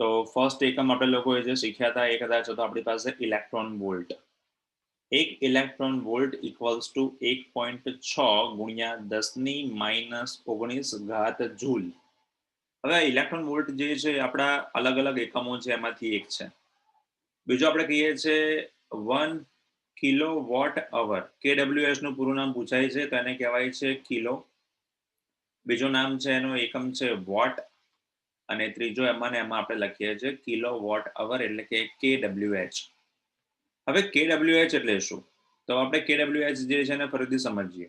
તો ફર્સ્ટ એકમ આપણે લોકોએ જે શીખ્યા હતા એ કદાચ હતો આપણી પાસે ઇલેક્ટ્રોન વોલ્ટ એક ઇલેક્ટ્રોન વોલ્ટ ઇક્વલ્સ ટુ એક પોઈન્ટ છ ગુણ્યા દસની માઇનસ ઓગણીસ ઘાત જૂલ હવે ઇલેક્ટ્રોન વોલ્ટ જે છે, આપણા અલગ અલગ એકમો છે, એમાંથી એક છે. બીજું આપણે કહીએ છીએ વન કિલો વોટ અવર કેડબ્લ્યુએસનું પૂરું નામ પૂછાય છે, તો એને કહેવાય છે કિલો બીજું નામ છે, એનો એકમ છે વોટ અને ત્રીજો એમાં એમાં આપણે લખીએ છીએ કિલો વોટ અવર એટલે કે કે ડબલ્યુએચ હવે કે ડબલ્યુએચ એટલે શું? તો આપણે કે ડબલ્યુએચ જે છે એને ફરીથી સમજીએ.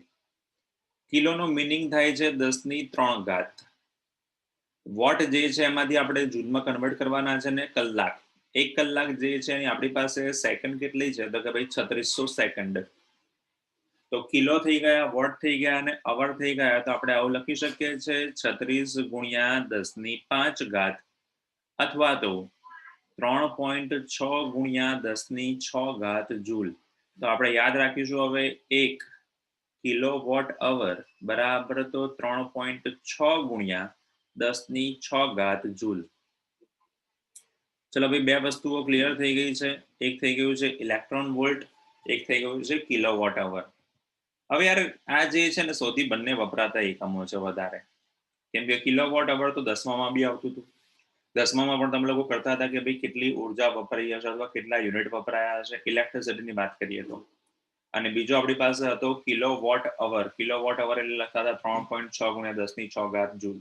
કિલોનો મિનિંગ થાય છે દસની ત્રણ ઘાત. વોટ જે છે એમાંથી આપણે જૂનમાં કન્વર્ટ કરવાના છે ને કલાક. એક કલાક જે છે એની આપણી પાસે સેકન્ડ કેટલી છે? તો કે ભાઈ છત્રીસો સેકન્ડ. તો કિલો થઈ ગયા, વોટ થઈ ગયા અને અવર થઈ ગયા. તો આપણે આવું લખી શકીએ છીએ, છત્રીસ ગુણ્યા દસની પાંચ ઘાત અથવા તો ત્રણ પોઈન્ટ છ ગુણ્યા દસની છ ઘાત જૂલ. તો આપણે યાદ રાખીશું હવે એક કિલો વોટ અવર બરાબર તો ત્રણ પોઈન્ટ છ ગુણ્યા દસની છ ઘાત જૂલ. ચલો ભાઈ, બે વસ્તુઓ ક્લિયર થઈ ગઈ છે. એક થઈ ગયું છે ઇલેક્ટ્રોન વોલ્ટ, એક થઈ ગયું છે કિલો વોટ અવર. હવે યાર, આ જે છે ને સૌથી બંને વપરાતા એકમો છે વધારે. કેમ કે કિલો વોટ અવર તો દસમામાં બી આવતું હતું. દસમામાં પણ તમે લોકો કરતા હતા કે ભાઈ કેટલી ઊર્જા વપરાઈ હશે અથવા કેટલા યુનિટ વપરાયા હશે? ઇલેક્ટ્રિસિટીની વાત કરીએ તો. અને બીજો આપણી પાસે હતો kilo watt hour kilo watt hour એટલે લખતા હતા ત્રણ પોઈન્ટ છ ગુણ્યા દસની છ ઘાત જૂલ.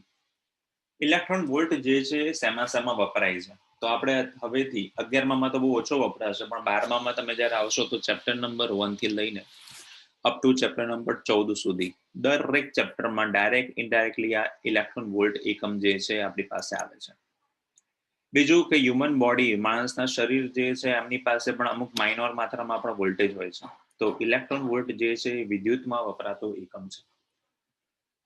ઇલેક્ટ્રોન વોલ્ટ જે છે સેમા શેમાં વપરાય છે? તો આપણે હવેથી અગિયારમાં તો બહુ ઓછો વપરાશે, પણ બારમામાં તમે જ્યારે આવશો તો ચેપ્ટર નંબર વનથી લઈને અપ ટુ ચેપ્ટર નંબર ચૌદ સુધી. દરેક ચેપ્ટરમાં ડાયરેક્ટ ઇનડાયરેક્ટલી આ ઇલેક્ટ્રોન વોલ્ટ એકમ જે છે આપણી પાસે આવે છે. બીજું કે હ્યુમન બોડી માણસના શરીર જે છે એમની પાસે પણ અમુક માઇનોર માત્રામાં પણ વોલ્ટેજ હોય છે. તો ઇલેક્ટ્રોન વોલ્ટ જે છે એ વિદ્યુતમાં વપરાતો એકમ છે.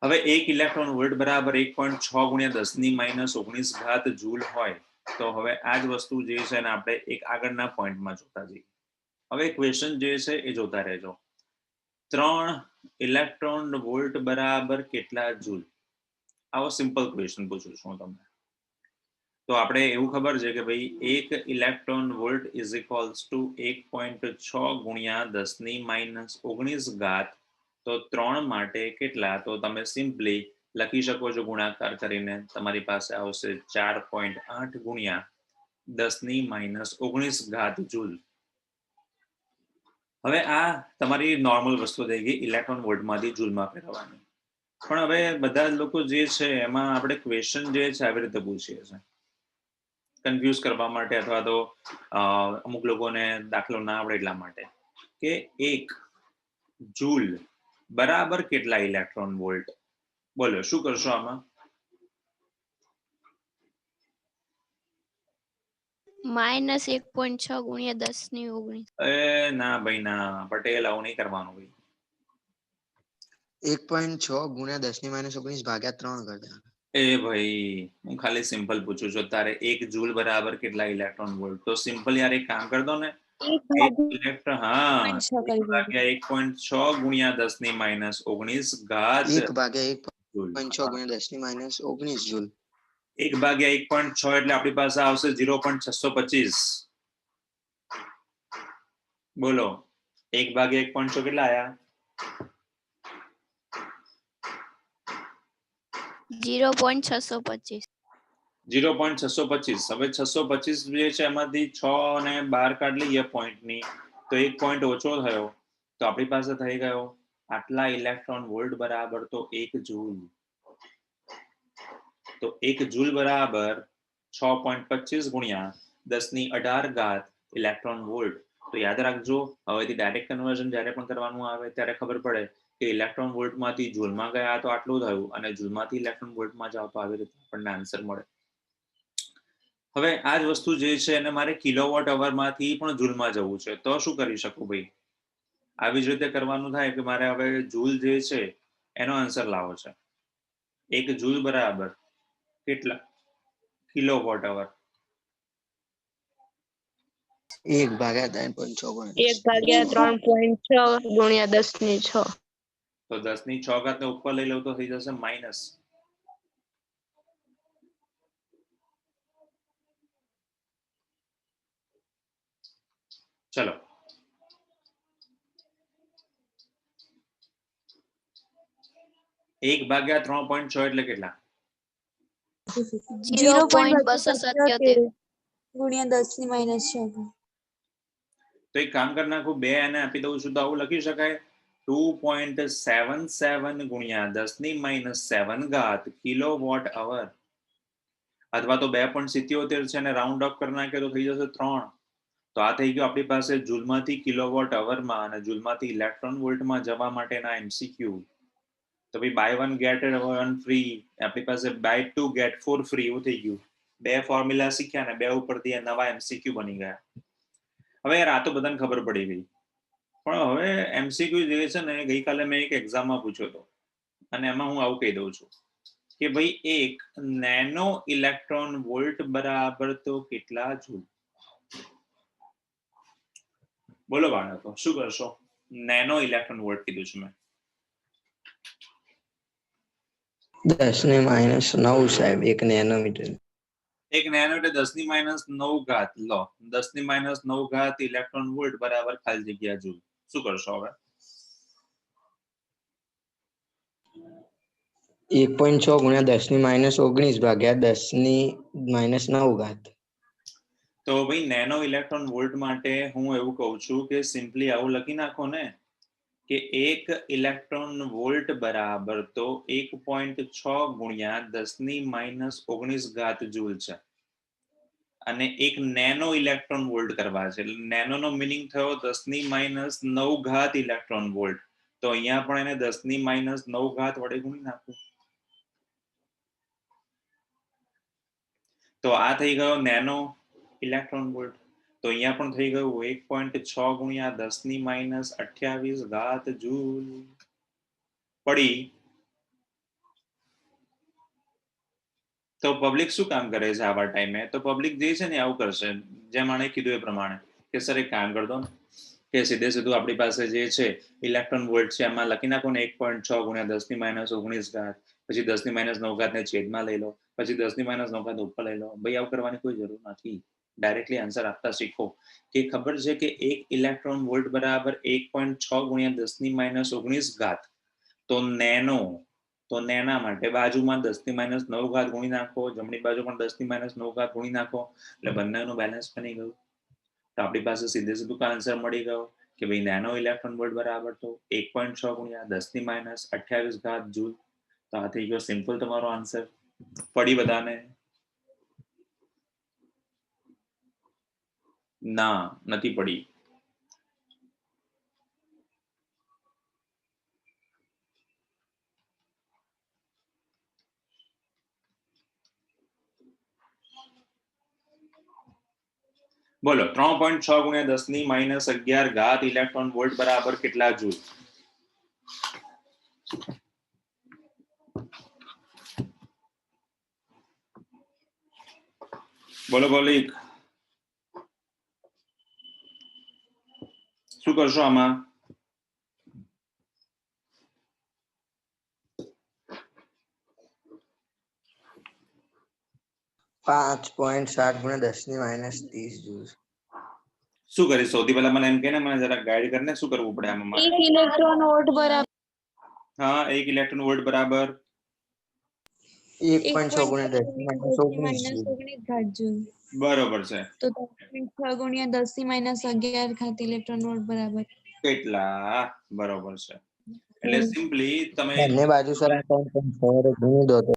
હવે એક ઇલેક્ટ્રોન વોલ્ટ બરાબર એક પોઈન્ટ છ ગુણ્યા દસની માઇનસ ઓગણીસ ઘાત જૂલ હોય, તો હવે આ જ વસ્તુ જે છે આપણે એક આગળના પોઈન્ટમાં જોતા જઈએ. હવે ક્વેશ્ચન જે છે એ જોતા રહેજો. ત્રણ ઇલેક્ટ્રોન વોલ્ટ બરાબર કેટલા જૂલ? આવો સિમ્પલ ક્વેશ્ચન પૂછું છું તમને. તો આપણે એવું ખબર છે કે ભાઈ એક electron volt is equals to એક પોઈન્ટ છ ગુણ્યા દસની માઇનસ ઓગણીસ ઘાત, તો ત્રણ માટે કેટલા? તો તમે સિમ્પલી લખી શકો છો ગુણાકાર કરીને. તમારી પાસે આવશે ચાર પોઈન્ટ આઠ ગુણ્યા દસની માઇનસ ઓગણીસ ઘાત જૂલ. હવે આ તમારી નોર્મલ વસ્તુ થઈ ગઈ ઇલેક્ટ્રોન વોલ્ટમાંથી જૂલમાં ફેરવવાની પણ હવે બધા લોકો જે છે, એમાં આપણે ક્વેશ્ચન જે છે, આવી રીતે પૂછીએ છીએ. કન્ફ્યુઝ કરવા માટે અથવા તો અમુક લોકોને દાખલો ના આવડે એટલા માટે કે એક જૂલ બરાબર કેટલા ઇલેક્ટ્રોન વોલ્ટ બોલો, શું કરશો આમાં? માઇનસ એક પોઈન્ટ છ ગુણ્યા દસની ઓગણીસ એ ના ભાઈ ના પટેલ આવું નહીં કરવાનું ભાઈ એક પોઈન્ટ છ ગુણ્યા દસની માઇનસ ઓગણીસ ભાગ્યા ત્રણ કરતા એ ભાઈ હું ખાલી સિમ્પલ પૂછું છું તારે એક જૂલ બરાબર કેટલા ઇલેક્ટ્રોન વોલ્ટ તો સિમ્પલ યાર એક કામ કર દો ને એક ઇલેક્ટ્રોન હા એક ભાગ્યા એક પોઈન્ટ છ ગુણ્યા દસની માઇનસ ઓગણીસ ઘાત એક ભાગ્યા એક જૂલ પોઈન્ટ છ ગુણ્યા દસની માઇનસ ઓગણીસ જૂલ એક ભાગ્યા એક પોઈન્ટ છ એટલે આપણી પાસે આવશે ઝીરો પોઈન્ટ છસો પચીસ. બોલો. એક ભાગ્યા એક પોઈન્ટ છ કેટલા આયા? જીરો પોઈન્ટ છસો પચીસ. ઝીરો પોઈન્ટ છસો પચીસ. હવે છસો પચીસ જે છે એમાંથી છ અને બાર કાઢ લઈએ point ની. તો એક પોઈન્ટ ઓછો થયો. તો આપણી પાસે થઈ ગયો આટલા ઇલેક્ટ્રોન વોલ્ટ બરાબર તો એક જૂલ. તો એક જૂલ બરાબર છ પોઈન્ટ પચીસ ગુણ્યા દસની અઢાર ઘાત ઇલેક્ટ્રોન વોલ્ટ. તો યાદ રાખજો, હવેથી ડાયરેક્ટ કન્વર્ઝન જ્યારે પણ કરવાનું આવે ત્યારે ખબર પડે કે ઇલેક્ટ્રોન વોલ્ટમાંથી જૂલમાં ગયા તો આટલું થયું અને જૂલમાંથી ઇલેક્ટ્રોન વોલ્ટમાં જાઓ તો આવી રીતે આપણને આન્સર મળે. હવે આ જ વસ્તુ જે છે એને મારે કિલોવોટ અવરમાંથી પણ જૂલમાં જવું છે. તો શું કરી શકું ભાઈ? આવી જ રીતે કરવાનું થાય કે મારે હવે જૂલ જે છે એનો આન્સર લાવો છે. એક જૂલ બરાબર કેટલા? કિલો કિલોવોટ અવર એક ભાગ્યા ત્રણ પોઈન્ટ છ ગુણ્યા એક ભાગ્યા ત્રણ પોઈન્ટ છ ગુણ્યા દસની છ. તો દસની છ ઘાત ને ઉપર લઈ લઉં તો થઈ જશે માઇનસ. ચલો. એક ભાગ્યા ત્રણ પોઈન્ટ છ એટલે કેટલા? ઝીરો પોઈન્ટ બસો સત્યોતેર. ગુણ્યા દસની માઇનસ છ તો એક કામ કરી નાખું બે અને આપી દઉં છું તો આવું લખી શકાય. ટુ પોઈન્ટ સેવન સેવન ગુણ્યા દસની માઇનસ સેવન ઘાત કિલો વોટ અવર. અથવા તો બે પોઈન્ટ સિત્યોતેર છે અને રાઉન્ડ અપ કરી નાખે તો થઈ જશે ત્રણ. તો આ થઈ ગયું આપણી પાસે જૂલમાંથી કિલોવોટ અવરમાં અને જૂલમાંથી ઇલેક્ટ્રોન વોલ્ટમાં જવા માટેના એમસીક્યુ તો ભાઈ buy one get one free આપણી પાસે buy two get four free એવું થઈ ગયું. બે ફોર્મ્યુલા શીખ્યા ને બે ઉપરથી નવા એમસીક્યુ બની ગયા. હવે યાર આ તો બધાને ખબર પડી ગઈ. પણ હવે એમસીક્યુ જે છે ને ગઈકાલે મેં એક એક્ઝામમાં પૂછ્યો હતો. અને એમાં હું આવું કહી દઉં છું કે ભાઈ એક નેનો ઇલેક્ટ્રોન વોલ્ટ બરાબર તો કેટલા જૂલ? બોલો બાળકો, શું કરશો? નેનો ઇલેક્ટ્રોન વોલ્ટ કીધું છે મેં. દસ ને માઇનસ નવ સાહેબ એક નેનોમીટર એક નેનો એટલે દસની માઇનસ નવ ઘાત લો દસની માઇનસ નવ ઘાત ઇલેક્ટ્રોન વોલ્ટ બરાબર ખાલી જગ્યા જૂલ શું કરશો હવે? એક પોઈન્ટ છ ગુણ્યા દસની માઇનસ ઓગણીસ ભાગ્યા દસની માઇનસ નવ ઘાત. તો ભાઈ નેનો ઇલેક્ટ્રોન વોલ્ટ માટે હું એવું કહું છું કે સિમ્પલી આવું લખી નાખો ને કે એક ઇલેક્ટ્રોન વોલ્ટ બરાબર તો એક પોઈન્ટ છ ગુણ્યા દસની માઇનસ ઓગણીસ ઘાત જૂલ છે. અને એક નેનો ઇલેક્ટ્રોન વોલ્ટ કરવા છે. એટલે નેનો નો મિનિંગ થયો દસની માઇનસ નવ ઘાત ઇલેક્ટ્રોન વોલ્ટ. તો અહીંયા પણ એને દસની માઇનસ નવ ઘાત વડે ગુણી નાખું. તો આ થઈ ગયો નેનો ઇલેક્ટ્રોન વોલ્ટ. તો અહીંયા પણ થઈ ગયું એક પોઈન્ટ છ ગુણ્યા દસની માઇનસ અઠ્યાવીસ ઘાત જૂલ. પડી. તો પબ્લિક શું કામ કરે છે આવા ટાઈમે તો પબ્લિક જે છે ને આવું કરશે. જેમ આણે કીધું એ પ્રમાણે કે સર એક કામ કર દો ને, કે સીધે સીધું આપણી પાસે જે છે ઇલેક્ટ્રોન વોલ્ટ છે એમાં લખી નાખો ને એક પોઈન્ટ છ ગુણ્યા દસની માઇનસ ઓગણીસ ઘાત. પછી દસની માઇનસ નવ ઘાત ને છેદમાં લઈ લો. પછી દસની માઇનસ નવ ઘાત ઉપર લઈ લો. ભાઈ, આવું કરવાની કોઈ જરૂર નથી. ડાયરેક્ટલી આન્સર આપતા શીખો. કે ખબર છે કે એક ઇલેક્ટ્રોન વોલ્ટ બરાબર એક પોઈન્ટ છ ગુણ્યા દસની માઇનસ ઓગણીસ ઘાત. તો નેનો, તો નેના માટે બાજુમાં દસની માઇનસ નવ ઘાત ગુણી નાખો, જમણી બાજુ પણ દસની માઇનસ નવ ઘાત ગુણી નાખો, એટલે બંનેનું બેલેન્સ બની ગયું. તો આપણી પાસે સીધે સીધું આન્સર મળી ગયો કે ભાઈ નેનો ઇલેક્ટ્રોન વોલ્ટ બરાબર તો એક પોઈન્ટ છ ગુણ્યા દસની માઇનસ અઠ્યાવીસ ઘાત જૂલ. તો આ થઈ ગયો સિમ્પલ તમારો આન્સર પડી બધાને. ના નથી પડી બોલો ત્રણ પોઈન્ટ છ ગુણ્યા દસની માઇનસ અગિયાર ઘાત ઇલેક્ટ્રોન વોલ્ટ બરાબર કેટલા જૂલ બોલો બોલિક શું કરશો આમાં પાંચ પોઈન્ટ સાત ગુણ્યા દસની માઇનસ ત્રીસ જૂલ શું કરીશ સૌથી પહેલા મને એમ કે ને મને જરા ગાઈડ કરીને શું કરવું પડે આમાં એક ઇલેક્ટ્રોન વોલ્ટ બરાબર. હા એક ઇલેક્ટ્રોન વોલ્ટ બરાબર. એક પોઈન્ટ છ ગુણ્યા દસની માઇનસ ઓગણીસ જૂલ. બરોબર છે. તો છ ગુણ્યા દસથી માઇનસ અગિયાર ખાતે ઇલેક્ટ્રોન વોલ્ટ બરાબર. કેટલા? બરોબર છે. એટલે સિમ્પલી તમે બંને બાજુ સર ગુણી દો તો.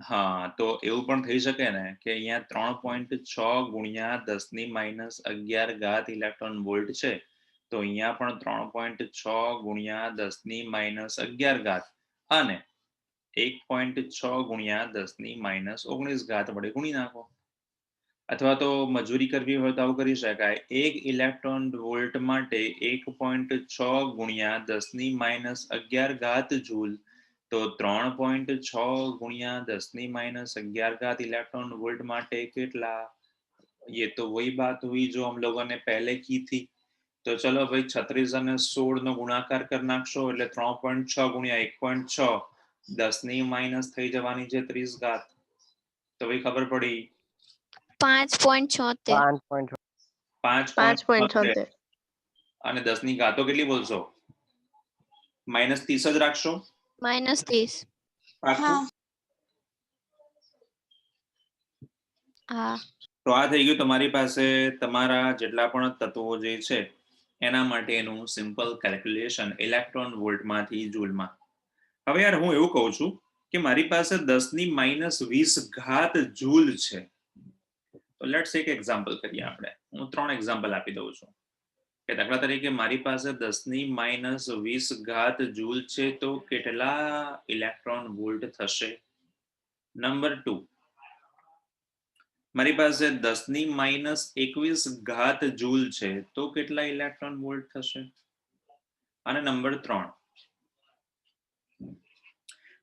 હા તો એવું પણ થઈ શકે ને કે અહીંયા ત્રણ પોઈન્ટ છ ગુણ્યા દસની માઇનસ અગિયાર ઘાત ઇલેક્ટ્રોન વોલ્ટ છે તો અહીંયા પણ ત્રણ પોઈન્ટ છ ગુણ્યા દસની માઇનસ અગિયાર ઘાત અને એક પોઈન્ટ છ ગુણ્યા દસની માઇનસ ઓગણીસ ઘાત વડે ગુણી નાખો. અથવા તો મજૂરી કરવી હોય તો આવું કરી શકાય. એક ઇલેક્ટ્રોન વોલ્ટ માટે એક પોઈન્ટ છ ગુણ્યા દસની માઇનસ અગિયાર ઘાત જૂલ. તો ત્રણ પોઈન્ટ છ ગુણ્યા દસની માઇનસ અગિયાર ઘાત ઇલેક્ટ્રોન વોલ્ટ માટે કેટલા? એ તો વહી बात હોય જો અમ લોકોને પહેલે કી થી. તો तो ભાઈ છત્રીસ અને સોળ નો ગુણાકાર કરી નાખશો એટલે ત્રણ પોઈન્ટ છ ગુણ્યા એક પોઈન્ટ છ. દસની માઇનસ થઈ જવાની છે ત્રીસ ઘાત. તો ભાઈ ખબર પડી? પાંચ પોઈન્ટ છોતેર. પાંચ પોઈન્ટ પાંચ પાંચ પોઈન્ટ છોતેર. છોતેર અને દસની ઘાતો કેટલી બોલશો? માઇનસ ત્રીસ જ રાખશો? માઇનસ ત્રીસ. તો આ થઈ ગયું તમારી પાસે તમારા જેટલા પણ તત્વો જે છે એના માટેનું સિમ્પલ કેલ્ક્યુલેશન ઇલેક્ટ્રોન વોલ્ટમાંથી જૂલમાં. હવે યાર હું એવું કહું છું કે મારી પાસે દસની માઇનસ વીસ ઘાત જૂલ છે. તો લેટ્સ એક એક્ઝામ્પલ કરીએ આપણે. હું ત્રણ એક્ઝામ્પલ આપી દઉં છું. કે દાખલા તરીકે મારી પાસે દસની માઇનસ વીસ ઘાત જૂલ છે તો કેટલા ઇલેક્ટ્રોન વોલ્ટ થશે? નંબર ટુ મારી પાસે દસની માઇનસ એકવીસ ઘાત જૂલ છે તો કેટલા ઇલેક્ટ્રોન વોલ્ટ થશે? અને નંબર ત્રણ.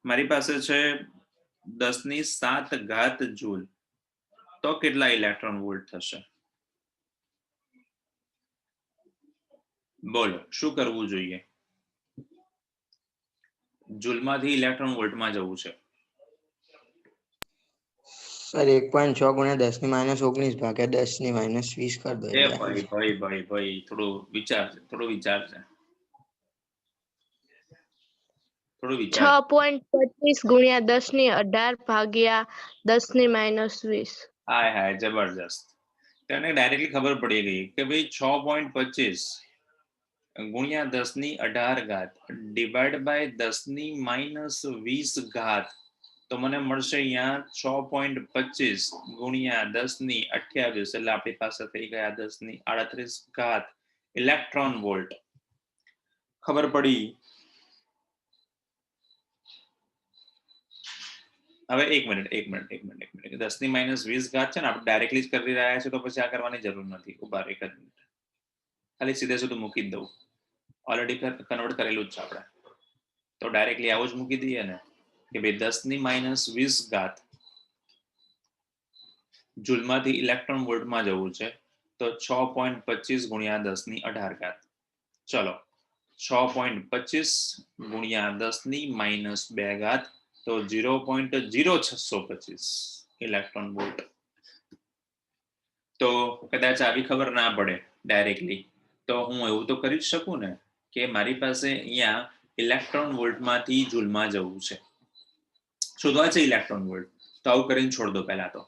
મારી પાસે છે દસની સાત ઘાત જૂલ તો કેટલા ઇલેક્ટ્રોન વોલ્ટ થશે? બોલો શું કરવું જોઈએ? જૂલમાંથી ઇલેક્ટ્રોન વોલ્ટમાં જવું છે. સર એક પોઈન્ટ છ ગુણ્યા દસની માઇનસ ઓગણીસ ભાગ્યા દસની માઇનસ વીસ કરી દો એ ભાઈ ભાઈ ભાઈ ભાઈ થોડું વિચાર છે થોડો વિચાર છે. થોડું છ. વિચાર પોઈન્ટ પચીસ ગુણ્યા દસની અઢાર ભાગ્યા દસની માઇનસ વીસ. હાય હાય, જબરજસ્ત. તેને ડાયરેક્ટલી ખબર પડી ગઈ કે ભાઈ છ પોઈન્ટ પચીસ ગુણ્યા દસની અઢાર ઘાત ડિવાઈડ બાય દસની માઇનસ વીસ ઘાત તો મને મળશે અહીંયા છ પોઈન્ટ પચીસ ગુણ્યા દસની અઠ્યાવીસ. એટલે આપણી પાસે થઈ ગયા દસની આડત્રીસ ઘાત ઇલેક્ટ્રોન વોલ્ટ ખબર પડી હવે એક મિનિટ એક મિનિટ એક મિનિટ એક મિનિટ દસની માઇનસ વીસ ઘાત છે ને, આપણે ડાયરેક્ટલી જ કરી રહ્યા છે તો પછી આ કરવાની જરૂર નથી. ઊભા એક જ મિનિટ ખાલી સીધે સીધું મૂકી દઉં. ઓલરેડી કન્વર્ટ કરેલું જ છે આપણે. તો ડાયરેક્ટલી આવું જ મૂકી દઈએ ને, કે ભાઈ દસની માઇનસ વીસ ઘાત જૂલમાંથી ઇલેક્ટ્રોન વોલ્ટમાં જવું છે, તો છ પોઈન્ટ પચીસ ગુણ્યા દસની અઢાર ઘાત. ચલો, છ પોઈન્ટ પચીસ ગુણ્યા દસની માઇનસ બે ઘાત તો ઝીરો પોઈન્ટ ઝીરો છસો પચીસ ઇલેક્ટ્રોન વોલ્ટ તો કદાચ આવી ખબર ના પડે ડાયરેક્ટલી તો હું એવું તો કરી જ શકું ને કે મારી પાસે અહીંયા ઇલેક્ટ્રોન વોલ્ટમાંથી જૂલમાં જવું છે. શોધવા છે ઇલેક્ટ્રોન વોલ્ટ તો આવું કરીને છોડ દો પહેલા તો.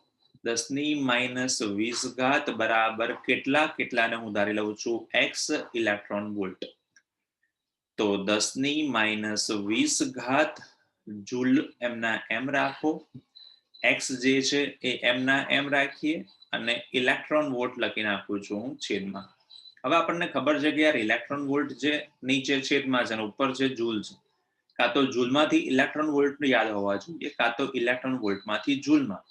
દસની માઇનસ વીસ ઘાત બરાબર કેટલા કેટલાને હું ધારી લઉં છું? એક્સ ઇલેક્ટ્રોન વોલ્ટ તો દસની માઇનસ વીસ ઘાત જૂલ એમના એમ રાખો. એક્સ જે છે એ એમના એમ રાખીએ અને ઇલેક્ટ્રોન વોલ્ટ લખી નાખું છું હું છેદમાં. હવે આપણને ખબર છે કે યાર ઇલેક્ટ્રોન વોલ્ટ જે નીચે છેદમાં છે અને ઉપર છે જૂલ છે. કાં તો જૂલમાંથી ઇલેક્ટ્રોન વોલ્ટ યાદ હોવા જોઈએ, કાં તો ઇલેક્ટ્રોન વોલ્ટમાંથી જૂલમાં.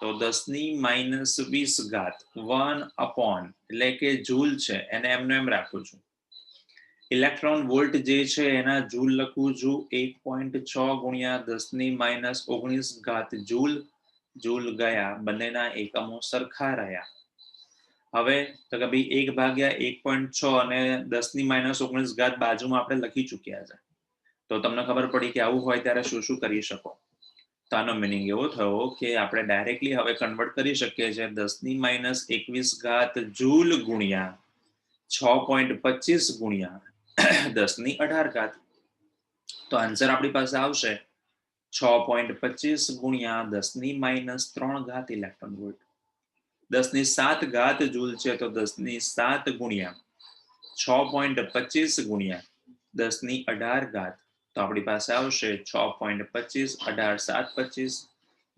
તો દસની માઇનસ વીસ ઘાત વન અપોન એટલે કે જૂલ છે, એને એમને એમ રાખું છું. ઇલેક્ટ્રોન વોલ્ટ જે છે એના જૂલ લખું છું, એક પોઈન્ટ છ ગુણ્યા દસની માઇનસ ઓગણીસ ઘાત જૂલ. જૂલ ગયા, બંનેના એકમો સરખા રહ્યા. હવે તો કે ભાઈ એક ભાગ્યા એક પોઈન્ટ છ અને દસની માઇનસ ઓગણીસ ઘાત બાજુમાં આપણે લખી ચુક્યા છે. તો તમને ખબર પડી કે આવું હોય ત્યારે શું શું કરી શકો? તો આનો મિનિંગ એવો થયો કે આપણે ડાયરેક્ટલી હવે કન્વર્ટ કરી શકીએ છીએ દસની માઇનસ એકવીસ ઘાત જૂલ ગુણ્યા છ પોઈન્ટ પચીસ ગુણ્યા દસની અઢાર ઘાત. તો આન્સર આપણી પાસે આવશે છ પોઈન્ટ પચીસ ગુણ્યા દસની માઇનસ ત્રણ ઘાત ઇલેક્ટ્રોન વોલ્ટ દસની સાત ઘાત જૂલ છે તો દસની સાત ગુણ્યા છ પોઈન્ટ પચીસ ગુણ્યા દસની અઢાર ઘાત. તો આપણી પાસે આવશે છ પોઈન્ટ પચીસ, અઢાર, સાત, પચીસ,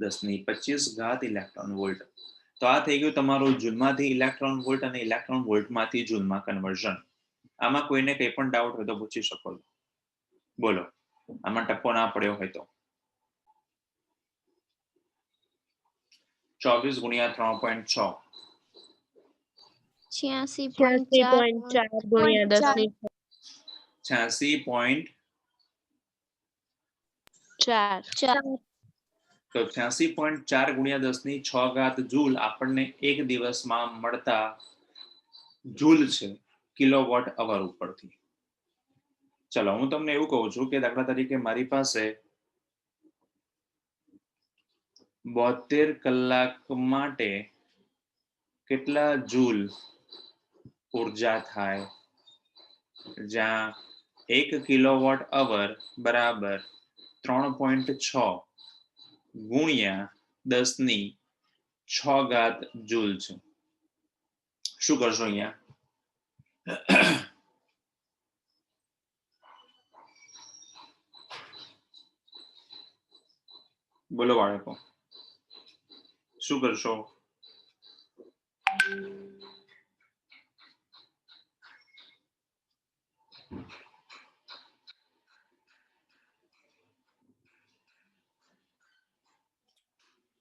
દસની પચીસ ઘાત ઇલેક્ટ્રોન વોલ્ટ તો આ થઈ ગયું તમારું જૂલમાંથી ઇલેક્ટ્રોન વોલ્ટ અને ઇલેક્ટ્રોન વોલ્ટમાંથી જૂલમાં કન્વર્ઝન આમાં કોઈને કંઈ પણ ડાઉટ હોય તો પૂછી શકો છો. બોલો. આમાં ટપ્પો ના પડ્યો હોય તો. ચોવીસ ગુણ્યા ત્રણ પોઈન્ટ છ. છ્યાસી પોઈન્ટ ચાર પોઈન્ટ ચાર ગુણ્યા દસની છ્યાસી પોઈન્ટ ચાર. ચાર. તો છ્યાસી પોઈન્ટ ચાર ગુણ્યા દસની છ ઘાત જૂલ આપણને એક દિવસમાં મળતા જૂલ છે. કિલોવોટ અવર ઉપરથી. ચલો, હું તમને એવું કહું છું કે દાખલા તરીકે મારી પાસે બોતેર કલાક માટે કેટલા જૂલ ઊર્જા થાય? જ્યાં એક કિલોવોટ અવર બરાબર ત્રણ પોઈન્ટ છ ગુણ્યા દસની છ ઘાત જૂલ છે. શું કરશો અહીંયા? બોલો બાળકો શું કરશો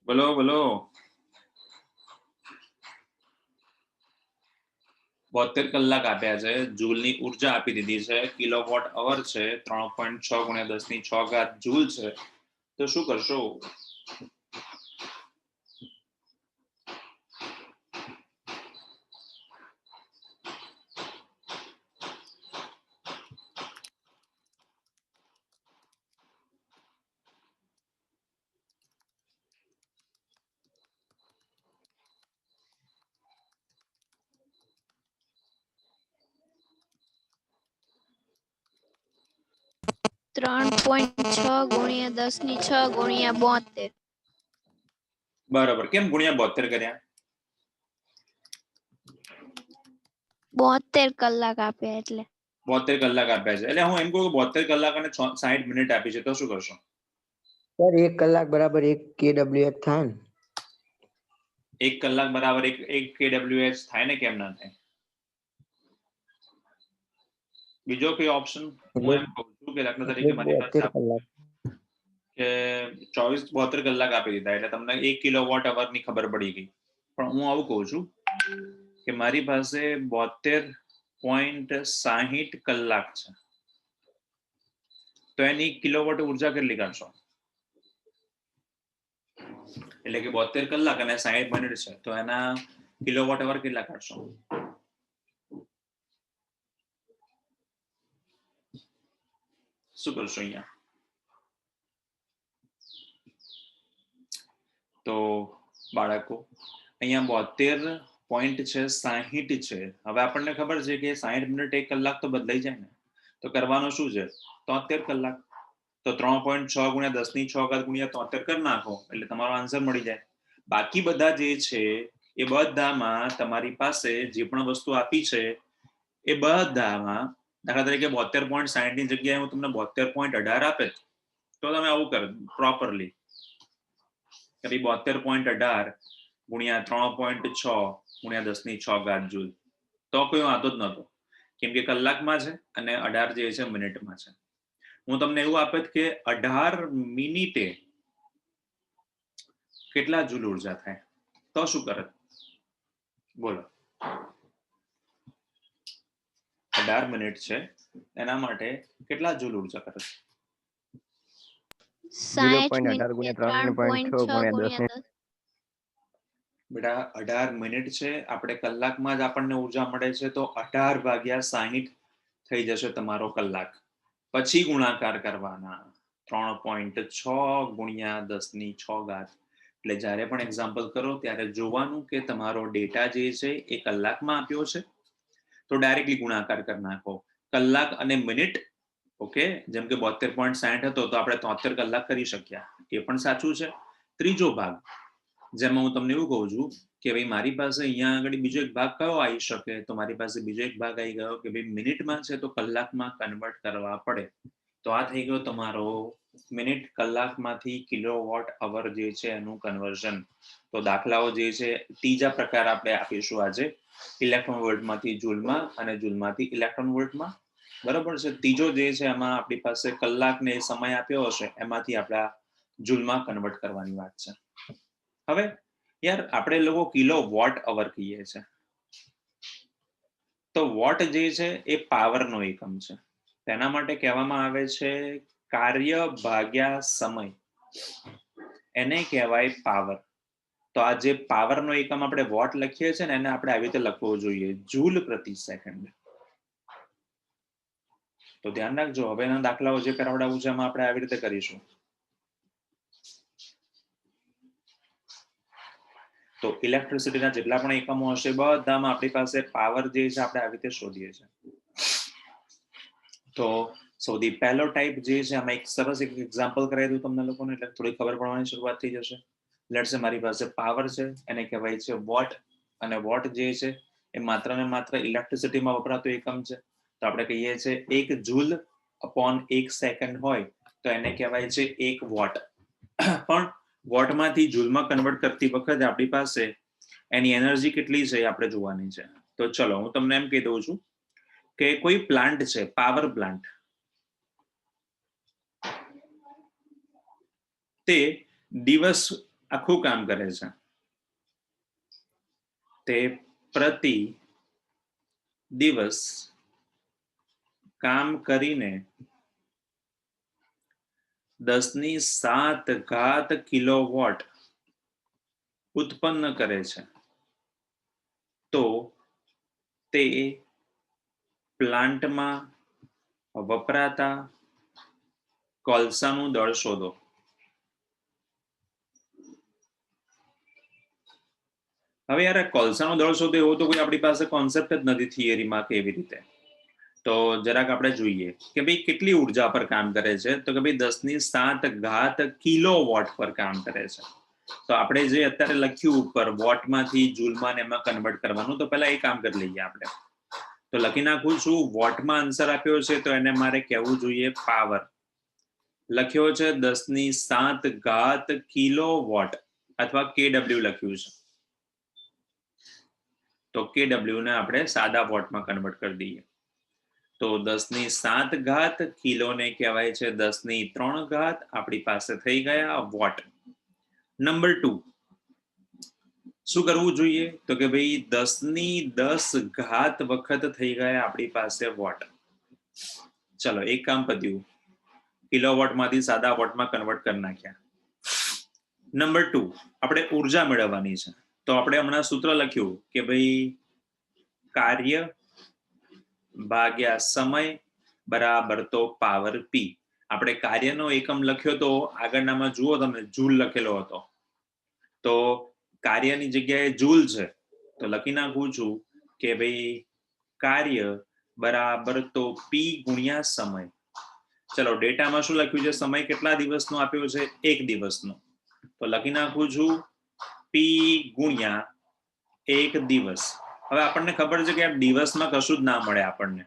બોલો બોલો બોતેર કલાક આપ્યા છે. જૂલની ઊર્જા આપી દીધી છે. કિલોવોટ અવર છે. ત્રણ પોઈન્ટ છ ગુણ્યા દસની છ ઘાત જૂલ છે. તો શું કરશો ત્રણ પોઈન્ટ છ ગુણ્યા દસની છ ગુણ્યા બોતેર. બરાબર. કેમ ગુણ્યા બોતેર કર્યા? બોતેર કલાક આપ્યા એટલે. બોતેર કલાક આપ્યા છે. એટલે હું એમ કહું કે બોતેર કલાક અને સાહીઠ મિનિટ આપી છે તો શું કરશો? સર એક કલાક બરાબર એક કેડબ્લ્યુએચ થાય ને. એક કલાક બરાબર એક એક કેડબ્લ્યુએચ થાય ને કેમ ના થાય? બીજો કોઈ ઓપ્શન હું એમ કહું છું કે દાખલા તરીકે મારી પાસે કે ચોવીસ બોતેર કલાક આપી દીધા. એટલે તમને એક કિલો વોટ અવરની ખબર પડી ગઈ. પણ હું આવું કહું છું કે મારી પાસે બોતેર પોઈન્ટ સાહીઠ કલાક છે. તો એની કિલોવોટ ઊર્જા કેટલી કાઢશો? એટલે કે બોતેર કલાક અને સાહીઠ મિનિટ છે. તો એના કિલોવોટ અવર કેટલા કાઢશો? શું કરશો અહીંયા તો બાળકો, અહીંયા બોતેર પોઈન્ટ છે, સાહીઠ છે. હવે આપણને ખબર છે કે સાહીઠ મિનિટ એક કલાક તો બદલાઈ જાય ને. તો કરવાનું શું છે? તોતેર કલાક. તો ત્રણ પોઈન્ટ છ ગુણ્યા દસની છ ઘાત ગુણ્યા તોતેર કરી નાખો, એટલે તમારો આન્સર મળી જાય. બાકી બધા જે છે, એ બધામાં તમારી પાસે જે પણ વસ્તુ આપી છે, એ બધામાં દાખલા તરીકે બોતેર પોઈન્ટ સાહીઠની જગ્યાએ હું તમને બોતેર પોઈન્ટ અઢાર આપે તો તમે આવું કરો પ્રોપરલી કે બોતેર પોઈન્ટ અઢાર ગુણ્યા ત્રણ પોઈન્ટ છ ગુણ્યા દસની છ ઘાત જુલ તો કોઈ વાંધો જ નતો કેમ કે કલાકમાં છે અને અઢાર જે છે મિનિટમાં છે. હું તમને એવું આપત કે અઢાર મિનિટે કેટલા જુલ ઊર્જા થાય? તો શું કરત બોલો. અઢાર મિનિટ છે. એના માટે કેટલા જૂલ ઊર્જા કરે સાહીઠ 0.18 મિનિટે ગુણ્યા ત્રણ 3.6 પોઈન્ટ છ ગુણ્યા ગુણ્યા 10 દસ. બેટા અઢાર મિનિટ છે. આપણે કલાકમાં જ આપણને ઊર્જા મળે છે તો અઢાર ભાગ્યા સાહીઠ થઈ જશે તમારો કલાક. પછી ગુણાકાર કરવાના. ત્રણ પોઈન્ટ છ ગુણ્યા દસની છ ઘાત. એટલે જ્યારે પણ એક્ઝામ્પલ કરો ત્યારે જોવાનું કે તમારો ડેટા જે છે એ કલાકમાં આપ્યો છે. તો ડાયરેક્ટલી ગુણાકાર કરી નાખો. કલાક અને મિનિટ, ઓકે? જેમ કે બોતેર પોઈન્ટ સાઠ હતો, તો આપણે તોતેર કલાક કરી શક્યા. એ પણ સાચું છે. ત્રીજો ભાગ, જેમાં હું તમને એવું કહું છું કે ભાઈ, મારી પાસે અહીંયા આગળ બીજો એક ભાગ કયો આવી શકે? તો મારી પાસે બીજો એક ભાગ આવી ગયો કે ભાઈ, મિનિટમાં છે તો કલાકમાં કન્વર્ટ કરવા પડે. તો આ થઈ ગયો તમારો મિનિટ કલાકમાંથી કિલો વોટ અવર જે છે એનું કન્વર્ઝન તો દાખલાઓ જે છે, ત્રીજા પ્રકાર આપણે આપીશું આજે. ઇલેક્ટ્રોન વોલ્ટમાંથી જૂલમાં અને જૂલમાંથી ઇલેક્ટ્રોન વોલ્ટમાં બરાબર છે? ત્રીજો જે છે, એમાં આપણી પાસે કલાકને સમય આપ્યો હશે, એમાંથી આપણા જૂલમાં કન્વર્ટ કરવાની વાત છે. હવે, યાર, આપણે લોકો કિલો વોટ અવર કહીએ છે. તો વોટ જે છે, એ પાવરનો એકમ છે. તેના માટે કહેવામાં આવે છે કાર્ય ભાગ્યા સમય. એને કહેવાય પાવર. તો આ જે પાવરનો એકમ આપણે વોટ લખીએ છીએ ને એને આપણે આવી રીતે લખવો જોઈએ. જૂલ પ્રતિ સેકન્ડ. તો ધ્યાન રાખજો હવેના દાખલાઓ જે કરાવડાવું છે એમાં આપણે આવી રીતે કરીશું. તો ઇલેક્ટ્રિસિટીના જેટલા પણ એકમો હશે, બધામાં આપણી પાસે પાવર જે છે, આપણે આવી રીતે શોધીએ છીએ. તો સૌથી પહેલો ટાઈપ જે છે, આમાં એક સરસ એક એક્ઝામ્પલ કરાવી દઉં તમને લોકોને, એટલે થોડી ખબર પડવાની શરૂઆત થઈ જશે. લેટ્સ મારી પાસે પાવર છે, એને કહેવાય છે વોટ અને વોટ જે છે, એ માત્ર ને માત્ર ઇલેક્ટ્રિસિટીમાં વપરાતો એકમ છે. તો આપણે કહીએ છીએ એક જૂલ અપોન એક સેકન્ડ હોય, તો એને કહેવાય છે એક વોટ પણ વોટમાંથી જૂલમાં કન્વર્ટ કરતી વખતે આપણી પાસે એની એનર્જી કેટલી છે આપણે જોવાની છે. તો ચલો, હું તમને એમ કહી દઉં છું કે કોઈ પ્લાન્ટ છે પાવર પ્લાન્ટ તે દિવસ આખું કામ કરે છે. તે પ્રતિ દિવસ કામ કરીને દસની સાત ઘાત કિલોવોટ ઉત્પન્ન કરે છે. તો તે પ્લાન્ટમાં વપરાતા કોલસાનું દળ શોધો. હવે યાર, કોલસાનો દળ શોધે એવો તો કોઈ આપણી પાસે કોન્સેપ્ટ જ નથી થિયરીમાં કે એવી રીતે. તો જરાક આપણે જોઈએ કે ભાઈ કેટલી ઊર્જા પર કામ કરે છે? તો કે ભાઈ દસની સાત ઘાત કિલો વોટ પર કામ કરે છે. તો આપણે જે અત્યારે લખ્યું ઉપર, વોટમાંથી જૂલમાં એમાં કન્વર્ટ કરવાનું, તો પહેલા એ કામ કરી લઈએ આપણે. તો લખી નાખું છું, વોટમાં આન્સર આપ્યો છે, તો એને મારે કહેવું જોઈએ પાવર લખ્યો છે દસની સાત ઘાત કિલો વોટ અથવા કેડબલ્યુ લખ્યું છે. તો કે ને આપણે સાદા વોટમાં કન્વર્ટ કરી દઈએ. તો દસની સાત ઘાત કિલોને કહેવાય છે દસની ત્રણ ઘાત આપણી પાસે થઈ ગયા વોટ. નંબર ટુ શું કરવું જોઈએ? તો કે ભાઈ દસની દસ ઘાત વખત થઈ ગયા આપણી પાસે વોટ. ચલો એક કામ પત્યું કિલો માંથી સાદા વોટમાં કન્વર્ટ કરી નાખ્યા. નંબર ટુ આપણે ઊર્જા મેળવવાની છે. તો આપણે હમણાં સૂત્ર લખ્યું કે ભાઈ કાર્ય ભાગ્યા સમય બરાબર તો પાવર પી આપણે કાર્યનો એકમ લખ્યો તો આગળનામાં જુઓ તમે, જૂલ લખેલો હતો. તો કાર્યની જગ્યાએ જૂલ છે. તો લખી નાખું છું કે ભાઈ કાર્ય બરાબર તો પી ગુણ્યા સમય. ચલો, ડેટામાં શું લખ્યું છે? સમય કેટલા દિવસનો આપ્યો છે? એક દિવસનો. તો લખી નાખું છું પી ગુણ્યા એક દિવસ. હવે આપણને ખબર છે કે આ દિવસમાં કશું જ ના મળે આપણને.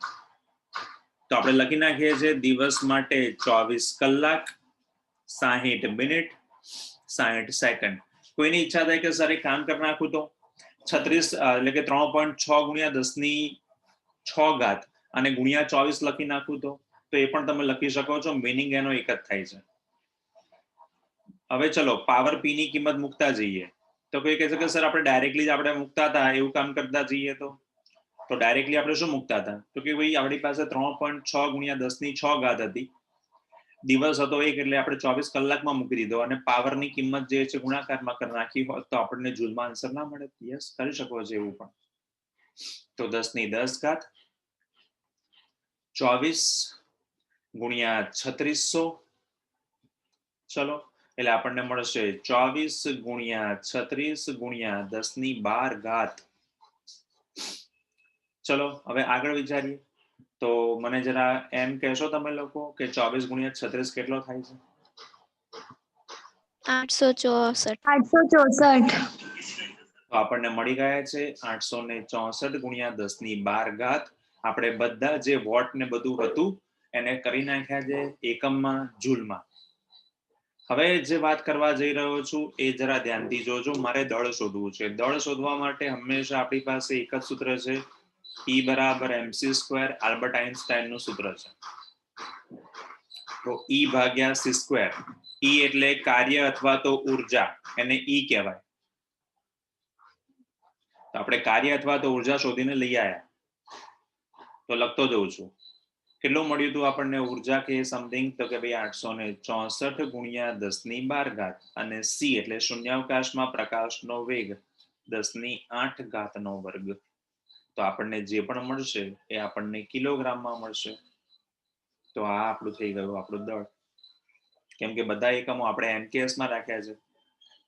તો આપણે લખી નાખીએ છીએ દિવસ માટે ચોવીસ કલાક સાહીઠ મિનિટ, સાહીઠ સેકન્ડ. કોઈની ઈચ્છા થાય કે સર એક કામ કરી નાખું તો? છત્રીસ એટલે કે ત્રણ પોઈન્ટ છ ગુણ્યા દસની છ ઘાત અને ગુણ્યા ચોવીસ લખી નાખું તો? તો એ પણ તમે લખી શકો છો, મિનિંગ એનો એક જ થાય છે. હવે ચલો, પાવર પી ની કિંમત મૂકતા જઈએ. તો કોઈ કહે છે કે, સર, આપણે ડાયરેક્ટલી જ આપણે મૂકતા હતા, એવું કામ કરતા જઈએ તો? તો ડાયરેક્ટલી આપણે શું મૂકતા હતા? તો કે ભાઈ, આપણી પાસે ત્રણ પોઈન્ટ છ ગુણ્યા દસની છ ઘાત હતી. દિવસ હતો એક, એટલે આપણે ચોવીસ કલાકમાં મૂકી દીધો અને પાવરની કિંમત જે છે, ગુણાકારમાં કરી, નાખી હોત તો આપણને જૂલમાં આન્સર ના મળે. યસ કરી શકો છો એવું પણ. તો દસની દસ ઘાત ચોવીસ ગુણ્યા છત્રીસો. ચલો એટલે આપણને મળશે ચોવીસ ગુણ્યા છત્રીસ ગુણ્યા દસની બાર ઘાત. ચલો હવે આગળ વિચારીએ. તો મને જરા એમ કહેશો તમે લોકો કે ચોવીસ ગુણ્યા છત્રીસ કેટલો થાય છે? આઠસો ચોસઠ. આઠસો ચોસઠ. તો આપણને મળી ગયા છે આઠસો ને ચોસઠ ગુણ્યા દસની બાર ઘાત. આપણે બધા જે વોટ ને બધું હતું એને કરી નાખ્યા છે એકમમાં જૂલમાં. હવે જે વાત કરવા જઈ રહ્યો છું, એ જરા ધ્યાનથી જોજો. મારે દળ શોધવું છે. દળ શોધવા માટે હંમેશા આપણી પાસે એક જ સૂત્ર છે. E બરાબર એમસી સ્ક્વેર આલ્બર્ટ આઇન્સ્ટાઇનનું સૂત્ર છે. તો E ભાગ્યા સી સ્ક્વેર E એટલે કાર્ય અથવા તો ઊર્જા, એને E કહેવાય. તો આપણે કાર્ય અથવા તો ઊર્જા શોધીને લઈ આવ્યા તો લખતો જઉં છું. કેટલું મળ્યું હતું આપણને? ઊર્જા કે સમથિંગ તો કે ભાઈ આઠસો ને ચોસઠ ગુણ્યા દસની બાર ઘાત અને સી એટલે શૂન્યાવકાશમાં પ્રકાશનો વેગ દસની આઠ ઘાતનો વર્ગ. તો આપણને જે પણ મળશે એ આપણને કિલોગ્રામમાં મળશે. તો આ આપણું થઈ ગયું, આપણું દળ. કેમ કે બધા એકમો આપણે એમકેએસમાં રાખ્યા છે.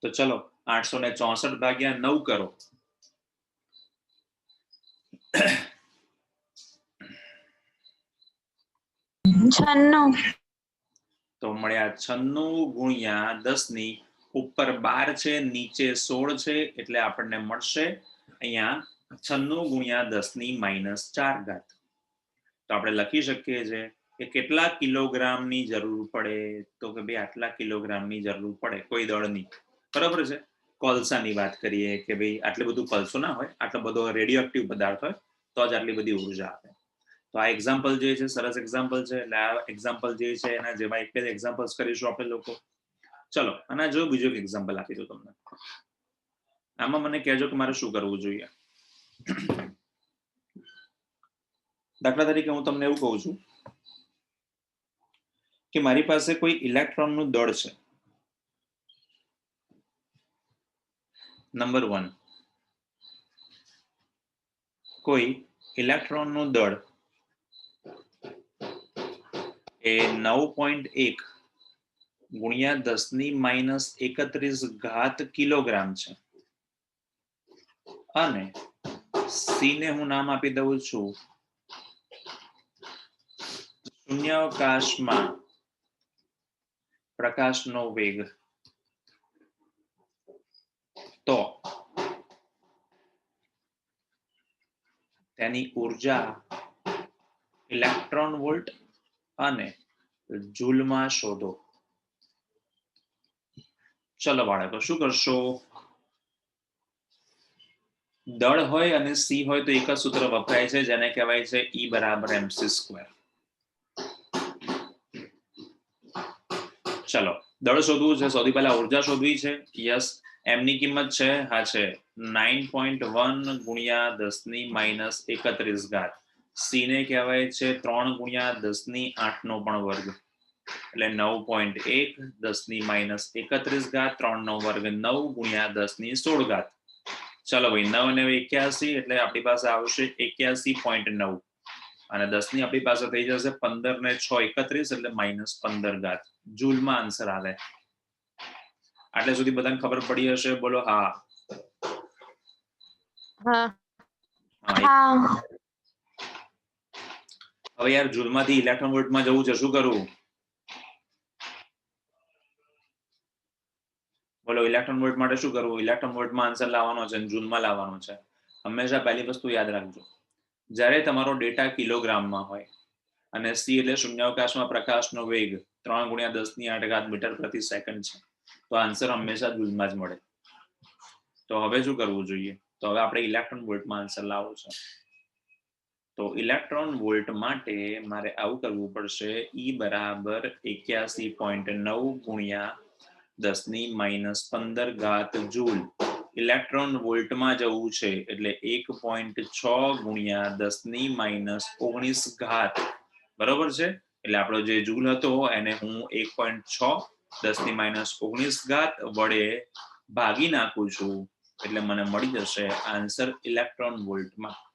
તો ચલો, આઠસો ને ચોસઠ ભાગ્યા નવ કરો. છન્નું. તો મળ્યા છન્નું ગુણ્યા દસની ઉપર બાર છે, નીચે સોળ છે, એટલે આપણને મળશે અહીંયા છન્નું ગુણ્યા દસની માઇનસ ચાર ઘાત. તો આપણે લખી શકીએ છે કે કેટલા કિલોગ્રામની જરૂર પડે? તો કે ભાઈ આટલા કિલોગ્રામની જરૂર પડે કોઈ દળની. બરાબર છે? કોલસાની વાત કરીએ કે ભાઈ આટલું બધું કોલસો ના હોય, આટલો બધો રેડિયો એક્ટિવ પદાર્થ હોય, તો જ આટલી બધી ઊર્જા આપે. તો આ એક્ઝામ્પલ જે છે, સરસ એક્ઝામ્પલ છે, એટલે આ એક્ઝામ્પલ જે છે, એના જેવા એક બે એક્ઝામ્પલ્સ કરીશું આપણે લોકો. ચલો, અને જો બીજો એક એક્ઝામ્પલ આપી દઉં તમને. આમાં મને કહેજો કે મારે શું કરવું જોઈએ. દાખલા તરીકે હું તમને એવું કહું છું કે મારી પાસે કોઈ ઇલેક્ટ્રોનનું દળ છે. નંબર વન કોઈ ઇલેક્ટ્રોનનું દળ એ નવ પોઈન્ટ એક ગુણ્યા દસની માઇનસ એકત્રીસ ઘાત કિલોગ્રામ છે. અને સી ને હું નામ આપી દઉં છું શૂન્યાવકાશમાં પ્રકાશનો વેગ. તો તેની ઊર્જા ઇલેક્ટ્રોન વોલ્ટ અને જૂલમાં શોધો. ચલો બાળકો, શું કરશો? દળ હોય અને સી હોય તો એક જ સૂત્ર વપરાય છે, જેને કહેવાય છે ઈ બરાબર એમસી સ્ક્વેર. ચલો, દળ શોધવું છે, સૌથી પહેલા ઊર્જા શોધવી છે. યસ, એમની કિંમત છે, હા છે, નાઇન પોઈન્ટ વન ગુણ્યા દસની માઇનસ એકત્રીસ ઘાત. સી ને કહેવાય છે ત્રણ ગુણ્યા દસની આઠ નો પણ વર્ગ. એટલે નવ પોઈન્ટ એક દસની માઇનસ એકત્રીસ ઘાત ત્રણ નો વર્ગ નવ ગુણ્યા દસની સોળ ઘાત. ચલો ભાઈ નવ ને એક્યાસી એટલે આપણી પાસે આવશે એક્યાસી પોઈન્ટ નવ. અને દસની આપણી પાસે થઈ જશે પંદર ને છ એકત્રીસ એટલે માઇનસ પંદર ઘાત. જૂલમાં આન્સર આવે. આટલે સુધી બધાને ખબર પડી હશે? બોલો હા. હા. હા હા. હવે યાર જૂલમાંથી ઇલેક્ટ્રોન વોલ્ટમાં જવું છે, શું કરવું બોલો ઇલેક્ટ્રોન વોલ્ટ માટે શું કરવું? ઇલેક્ટ્રોન વોલ્ટમાં આન્સર લાવવાનો છે જૂલમાં લાવવાનો છે. હંમેશા પહેલી વસ્તુ યાદ રાખજો. જ્યારે તમારો ડેટા કિલોગ્રામમાં હોય અને સી એટલે શૂન્યાવકાશમાં પ્રકાશનો વેગ ત્રણ ગુણ્યા દસની આઠ ઘાત મીટર પ્રતિ સેકન્ડ છે, તો આન્સર હંમેશા જૂલમાં જ મળે. તો હવે શું કરવું જોઈએ? તો હવે આપણે ઇલેક્ટ્રોન વોલ્ટમાં આન્સર લાવવો છે. તો ઇલેક્ટ્રોન વોલ્ટ માટે મારે આવું કરવું પડશે. ઈ બરાબર એક્યાસી પોઈન્ટ નવ ગુણ્યા દસની માઇનસ પંદર ઘાત જૂલ. ઇલેક્ટ્રોન વોલ્ટમાં જવું છે, એટલે એક પોઈન્ટ છ ગુણ્યા દસની માઇનસ ઓગણીસ ઘાત. બરોબર છે? એટલે આપણો જે જૂલ હતો, એને હું એક પોઈન્ટ છ દસની માઇનસ ઓગણીસ ઘાત વડે ભાગી નાખું છું. એટલે મને મળી જશે આન્સર ઇલેક્ટ્રોન વોલ્ટમાં.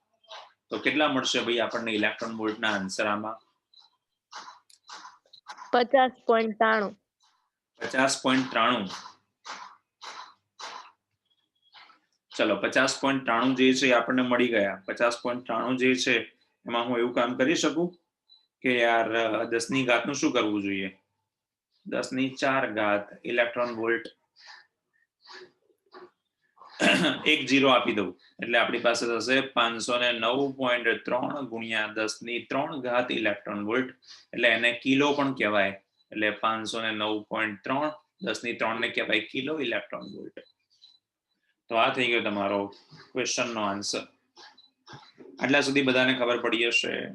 તો કેટલા મળશે ભાઈ આપણને ઇલેક્ટ્રોન વોલ્ટના આન્સર આમાં? પચાસ પોઈન્ટ ત્રાણું. પચાસ પોઈન્ટ ત્રાણું. ચલો પચાસ પોઈન્ટ ત્રાણું જે છે આપણને મળી ગયા. પચાસ પોઈન્ટ ત્રાણું જે છે એમાં હું એવું કામ કરી શકું કે યાર દસની ઘાતનું શું કરવું જોઈએ? દસની ચાર ઘાત ઇલેક્ટ્રોન વોલ્ટ એક જીરો આપી દઉં. એટલે આપણી પાસે થશે પાંચસો ને નવ પોઈન્ટ ત્રણ ગુણ્યા દસની ત્રણ ઘાત ઇલેક્ટ્રોન વોલ્ટ. એટલે એને કિલો પણ કહેવાય. એટલે પાંચસો ને નવ પોઈન્ટ ત્રણ દસની ત્રણ ને કહેવાય કિલો ઇલેક્ટ્રોન વોલ્ટ. તો આ થઈ ગયો તમારો ક્વેશ્ચન નો આન્સર. આટલા સુધી બધાને ખબર પડી હશે.